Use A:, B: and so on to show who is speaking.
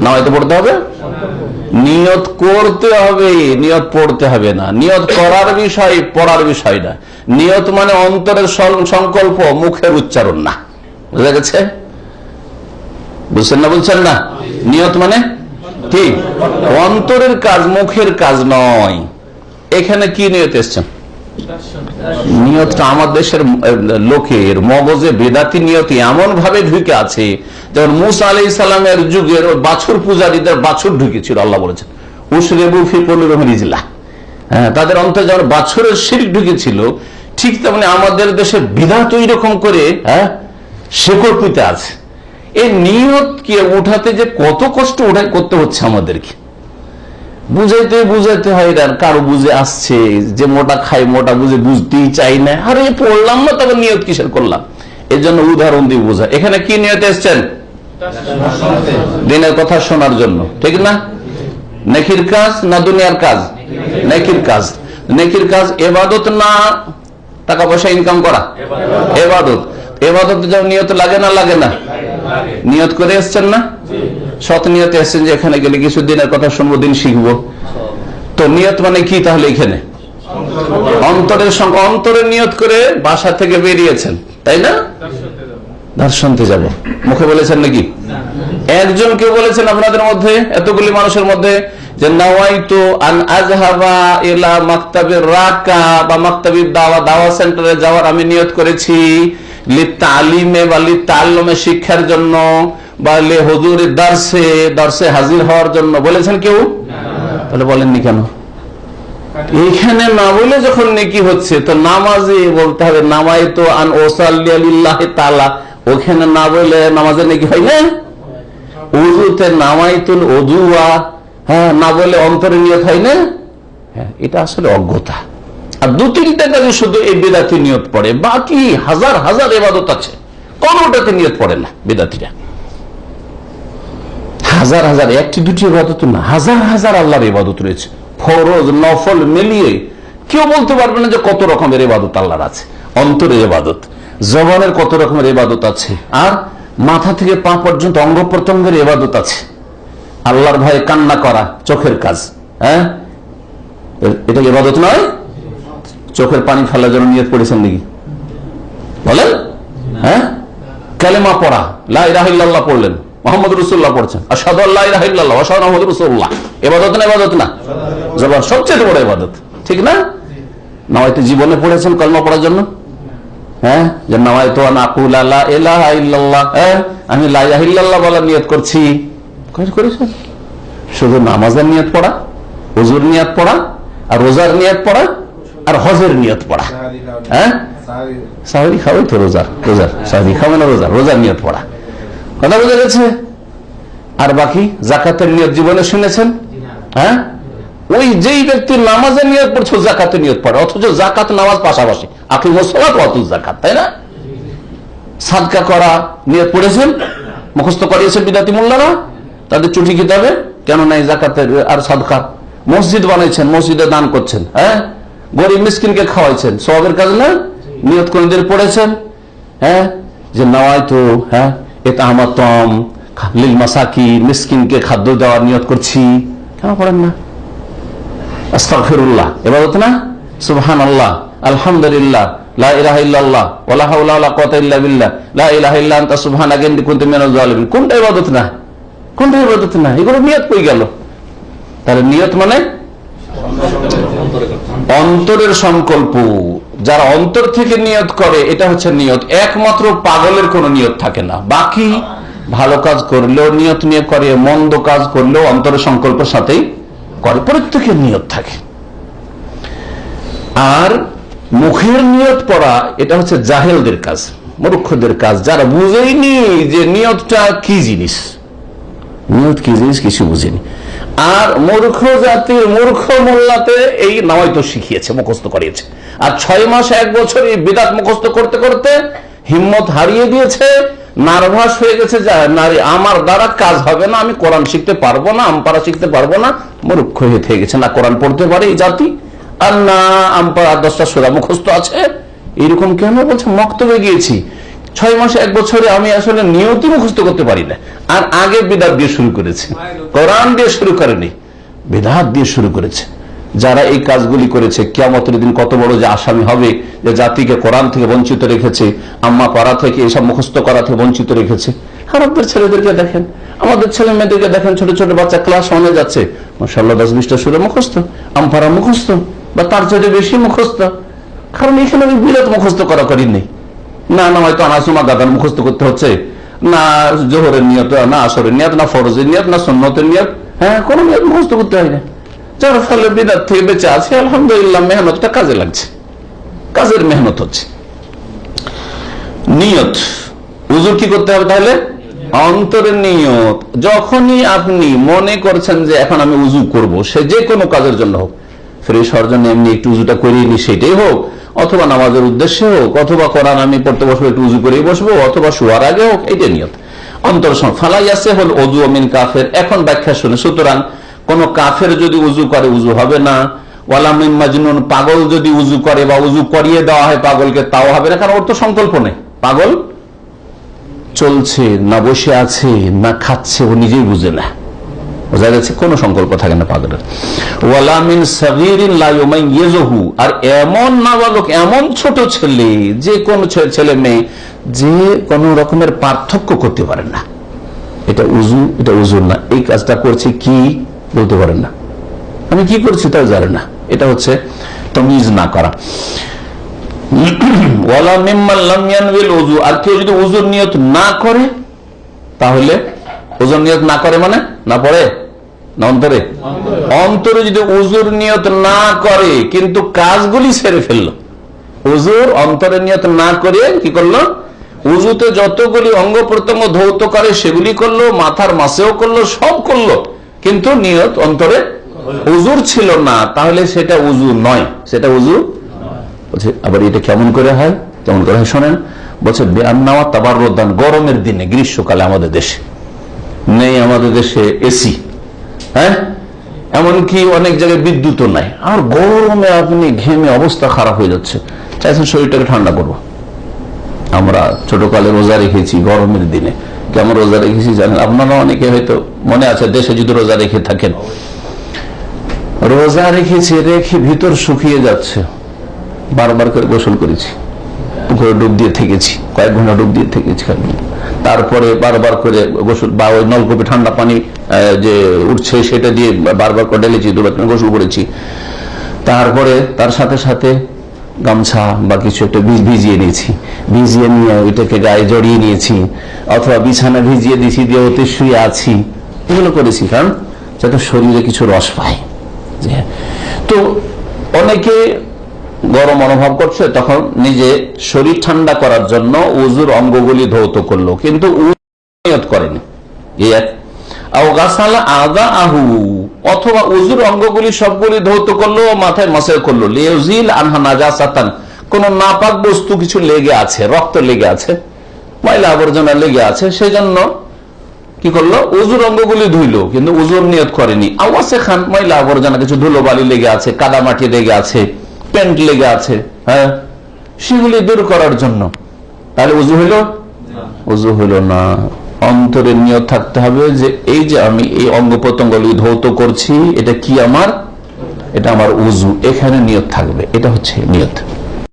A: নামাইতে পড়তে হবে? নিয়ত করতে হবে, নিয়ত পড়তে হবে না। নিয়ত করার বিষয়, পড়ার বিষয় না। নিয়ত মানে অন্তরের সংকল্প, মুখের উচ্চারণ না। বুঝা গেছে? বুঝছেন না বলছেন না? নিয়ত মানে কি? অন্তরের কাজ, মুখের কাজ নয়। এখানে কি নিয়ত এসছেন নিয়তটা আমার দেশের লোকের, মগজে বেদাতি নিয়তি এমন ভাবে ঢুকে আছে, যেমন মুসা আলি সালামের যুগের বাছুর পূজারীদের বাছুর ঢুকেছিল, আল্লাহ বলেছেন। হ্যাঁ তাদের অন্তর যেমন বাছুরের শির ঢুকেছিল, ঠিক তেমনি আমাদের দেশে বিধাত রকম করে হ্যাঁ শেকড় পুঁতে আছে। এই নিয়ত কে, উঠাতে যে কত কষ্ট উঠাই করতে হচ্ছে আমাদেরকে? বুঝাইতে বুঝাইতে হয় আর কারও বুঝে আসছে, যে মোটা খাই মোটা বুঝে বুঝতেই চাই না। আরে পড়লাম না, তবে নিয়ত কিসের করলাম? এই জন্য উদাহরণ দিয়ে বোঝা। এখানে কি নিয়ত এসছেন? দিনের কথা শোনার জন্য। ঠিক না? নেকির কাজ না দুনিয়ার কাজ? নেকির কাজ। নেকির কাজ এবাদত না টাকা পয়সা ইনকাম করা? এবাদত। এবাদত নিয়ত লাগে না লাগে না? নিয়ত করে এসছেন না? সৎ নিয়তে এসছেন যে এখানে গেলে কিছু দিনের কথা শুনব, দিন শিখব। তো নিয়ত মানে কি তাহলে এখানে? অন্তরের সঙ্গে, অন্তরের নিয়ত করে বাসা থেকে বেরিয়েছেন, তাই না? দর্শনতে যাব। মুখে বলেছেন নাকি? একজনকে বলেছেন আপনাদের মধ্যে, এতগুলি মানুষের মধ্যে, যে নাওয়াইতু আন আজহাবা ইলা মাকতাবের রাকা বা মাকতাবির দাওয়া দাওয়া সেন্টারে যাওয়ার আমি নিয়ত করেছি লি তালিমে বা লি তাল্লমে শিক্ষার জন্য। বা লে হুজুরের দার্সে দার্সে হাজির হওয়ার জন্য বলেছেন কেউ? তাহলে বলেননি কেন? এখানে না বলে যখন নেকি হচ্ছে, তো নামাজে বলতে হবে নামাই তো আন তালা ওখানে না বলে নামাজে নাকি হয় না? উজুতে নামাইতুল অজুয়া হ্যাঁ না বলে অন্তরে নিয়ত হয় না? হ্যাঁ এটা আসলে অজ্ঞতা। আর দু তিনটা কাজে শুধু এই বেদাতি নিয়ত পড়ে, বাকি হাজার হাজার এবাদত আছে। কোনটাতে নিয়ত পড়ে না বেদাতিরা। হাজার হাজার, একটি, দুটি ইবাদত না, হাজার হাজার আল্লাহর ইবাদত রয়েছে। ফরজ, নফল, মিলিয়ে কেউ বলতে পারবে না যে কত রকমের ইবাদত আল্লাহর আছে। অন্তরের ইবাদত, জবানের কত রকমের ইবাদত আছে। আর মাথা থেকে পা পর্যন্ত অঙ্গ প্রত্যঙ্গের ইবাদত আছে। আল্লাহর ভয়ে কান্না করা চোখের কাজ হ্যাঁ? এটা ইবাদত নয়? চোখের পানি ফেলার জন্য নিয়ত করেছেন নাকি? বলেন? হ্যাঁ? কালেমা পড়া রাহিল্লাহ পড়লেন। মোহাম্মদ রসুল্লাহ পড়ছেন। আসাদ আল্লাহ রাহিল্লাহ আসাদ মোহাম্মদ রসুল্লাহ এবাদত না এবাদত না? জবান সবচেয়ে বড় এবাদত ঠিক না? নয়তো জীবনে পড়েছেন কলমা পড়ার জন্য? হ্যাঁ? যে তো নাকুল আল্লাহ এলাহ হ্যাঁ? আমি লাইলাহিল্লাহ বলার নিয়ত করছি। করেছেন? শুধু নামাজের নিয়ত পড়া হুজুর নিয়ত পড়া আর রোজার নিয়ত পড়া আর হজের নিয়ত পড়া। হ্যাঁ? সাহরি খাওয়াই তো রোজার। রোজার সাহরি না রোজার? রোজার নিয়ত পড়া। কথা বোঝা গেছে? আর বাকি জাকাতের নিয়ত জীবনে শুনেছেন? হ্যাঁ? ওই যেই ব্যক্তি নামাজের নিয়ত পড়ছে জাকাতের নিয়ত পড়ে। অথচ জাকাত নামাজ পাশাপাশি। আপনি মোসলাত অত জাকাত, তাই না? সাদকা করা নিয়ত পড়েছেন? মুখস্থ করিয়েছেন বিদাতি মোল্লারা? তাদের চুটি কিতাবে? কেন নাই জাকাতের আর সাদকা? মসজিদ বানাইছেন, মসজিদে দান করছেন হ্যাঁ? গরিব মিসকিনকে খাওয়াইছেন। সবের কাজ না? নিয়ত কোনদিন পড়েছেন? হ্যাঁ? যে নয় তো হ্যাঁ? এটা আমার তম মাসাকি, মিসকিনকে খাদ্য দেওয়ার নিয়ত করছি। কেন পড়েন না। আস্তাগফিরুল্লাহ। এবাদত না? সুবহান আল্লাহ আলহামদুলিল্লাহ কোনটা ইবাদত না? কোনটা ইবাদত না? এগুলো নিয়ত কই গেল? তাহলে নিয়ত মানে? অন্তরের সংকল্প। যারা অন্তর থেকে নিয়ত করে, এটা হচ্ছে নিয়ত। একমাত্র পাগলের কোনো নিয়ত থাকে না। বাকি ভালো কাজ করলেও নিয়ত নিয়ে করে, মন্দ কাজ করলেও অন্তরের সংকল্পের সাথেই করে। প্রত্যেকের নিয়ত থাকে। আর মুখের নিয়ত পড়া, এটা হচ্ছে জাহেলদের কাজ, মূর্খদের কাজ। যারা বুঝেইনি যে নিয়তটা কি জিনিস। নিয়ত কি জিনিস? কিছু বুঝেনি। আর মূর্খ জাতির মূর্খ মোল্লাতে এই নামাই তো শিখিয়েছে, মুখস্থ করিয়েছে। আর ছয় মাস এক বছর এই বিদাত মুখস্থ করতে করতে হিম্মত হারিয়ে দিয়েছে, নার্ভাস হয়ে গেছে নারী, আমার দ্বারা কাজ হবে না, আমি কোরআন শিখতে পারব না, আমপারা শিখতে পারব না, মূর্খ হয়ে থেকে গেছে। না, কোরআন পড়তে পারে এই জাতি, আর না, আমপারা দশটা সোজা মুখস্থ আছে। এরকম কেন? বলছে, মক্তবে গিয়েছি। ছয় মাসে এক বছরে আমি আসলে নিয়তি মুখস্থ করতে পারি না। আর আগে বিদাত দিয়ে শুরু করেছে। কোরআন দিয়ে শুরু করেনি, বিদাত দিয়ে শুরু করেছে। যারা এই কাজগুলি করেছে কেমতের দিন কত বড় যে আসামি হবে যে জাতিকে কোরআন থেকে বঞ্চিত রেখেছে, আম্মা পাড়া থেকে এসব মুখস্থ করা থেকে বঞ্চিত রেখেছে। আরবদের ছেলেদেরকে দেখেন, আমাদের ছেলে মেয়েদেরকে দেখেন, ছোট ছোট বাচ্চা ক্লাস ওয়ানে যাচ্ছে। মাসাল্লাহ দশ বিশটা সুরে মুখস্থ আমপাড়া মুখস্থ, বা তার চেয়ে বেশি মুখস্থ। কারণ এখানে আমি বিরাট মুখস্থ করা করি নেই না না, হয়তো আনাসুমা গাদান মুখস্থ করতে হচ্ছে। না, জোহরের নিয়ত, না আসরের নিয়ত, না ফরজের নিয়ত, না সন্ন্যতের নিয়ত। হ্যাঁ কোনো নিয়ত মুখস্থ করতে হয় না। যার ফলে বিদাত থেকে বেঁচে আছে, আলহামদুলিল্লাহ, মেহনতটা কাজে লাগছে। কাজের মেহনত হচ্ছে। নিয়ত। উজুর কি করতে হবে তাহলে? অন্তরের নিয়ত। যখনই আপনি মনে করছেন যে এখন আমি উজু করব, সে যে কোনো কাজের জন্য হোক ফ্রেশ হওয়ার জন্য এমনি একটু উজুটা করিয়ে নি, সেটাই হোক, অথবা নামাজের উদ্দেশ্যে হোক, অথবা কোরআন আমি পড়তে বসবো, একটু উজু করেই বসবো, অথবা শোয়ার আগে হোক এইটা নিয়ত। অন্তর ফালাইয়াছে হল অজু অমিন কাফের, এখন ব্যাখ্যা শুনে সুতরাং কোন কাফের যদি উজু করে, উজু হবে না। ওয়ালামিন মাজনুন, পাগল যদি উজু করে বা উজু করিয়ে দেওয়া হয় পাগলকে, তাও হবে না, কারণ ওর তো সংকল্প নেই। পাগল? চলছে, না বসে আছে, না খাচ্ছে, ও নিজেই বুঝে না। বোঝা গেছে কোনো সংকল্প থাকে না পাগলের। ওয়ালামিন আর এমন নাবালক, এমন ছোট ছেলে, যে কোন ছেলে মেয়ে, যে কোন রকমের পার্থক্য করতে পারে না। এটা উজু এটা উজু না। এই কাজটা করছে কি বলতে পারেন না। আমি কি করছি তাও জানে না। এটা হচ্ছে তমিজ না করা। আর কেউ যদি উজুর নিয়ত না করে, তাহলে উজুর নিয়ত না করে মানে? না পড়ে? না অন্তরে? অন্তরে যদি উজুর নিয়ত না করে, কিন্তু কাজগুলি সেরে ফেলল। উজুর অন্তরে নিয়ত না করে কি করল? উজুতে যতগুলি অঙ্গ প্রত্যঙ্গ ধৌত করে, সেগুলি করল, মাথার মাসেও করল, সব করল। কিন্তু নিয়ত অন্তরে উজুর ছিল না, তাহলে সেটা উজু নয়। সেটা উজু বলছে, আবার এটা কেমন করে হয়? কেমন করে হয়? শোনেন, বলছে বেআনাওয়া তাবার রোদান গরমের দিনে, গ্রীষ্মকালে আমাদের দেশে। নেই আমাদের দেশে এসি হ্যাঁ? এমনকি অনেক জায়গায় বিদ্যুৎও নাই। আর গরমে আপনি ঘেমে অবস্থা খারাপ হয়ে যাচ্ছে। চাইছেন শরীরটাকে ঠান্ডা করব। আমরা ছোটকালে রোজা রেখেছি গরমের দিনে। কেমন রোজা রেখেছি জানেন? আপনারা অনেকে হয়তো মনে আছে, দেশে যদি রোজা রেখে থাকেন। রোজা রেখেছি, রেখে ভিতর শুকিয়ে যাচ্ছে। বারবার করে গোসল করেছি। পুকুরে ডুব দিয়ে থেকেছি। কয়েক ঘণ্টা ডুব দিয়ে থেকেছি। তারপরে বারবার করে গোসল বা ওই নলকূপে ঠান্ডা পানি যে উঠছে সেটা দিয়ে বারবার করে ঢেলেছি দুবার গোসল করেছি। তারপরে তার সাথে সাথে গামছা বা কিছু একটা ভিজিয়ে নিয়েছি। ভিজিয়ে নিয়ে ওইটাকে গায়ে জড়িয়ে নিয়েছি, অথবা বিছানা ভিজিয়ে দিয়েছি দিয়ে ওতে শুয়ে আছি। এগুলো করেছি, কারণ যাতে শরীরে কিছু রস পায়। তো অনেকে গরম অনুভব করছে, তখন নিজে শরীর ঠান্ডা করার জন্য উজুর অঙ্গগুলি ধৌত করল, কিন্তু করেনি। অথবা উজুর অঙ্গগুলি সবগুলি ধৌত করল মাথায় মাসে করল। লিউজিল আনহা নাজাসাতান, কোন নাপাক বস্তু কিছু লেগে আছে, রক্ত লেগে আছে, ময়লা আবর্জনা লেগে আছে, সেজন্য কি করল? উজুর অঙ্গগুলি ধুইলো, কিন্তু উজুর নিয়ত করেনি। আওয়াসে খান ময়লা আবর্জনা কিছু ধুলো বালি লেগে আছে, কাদা মাটি লেগে আছে প্যান্ট লেগে আছে হ্যাঁ? সেগুলি দূর করার জন্য। তাহলে উজু হইল? উজু হইল না। অন্তরে নিয়ত থাকতে হবে যে এই যে আমি এই অঙ্গ প্রত্যঙ্গগুলি ধৌত করছি এটা কি আমার? এটা আমার উজু। এখানে নিয়ত থাকবে। এটা হচ্ছে নিয়ত।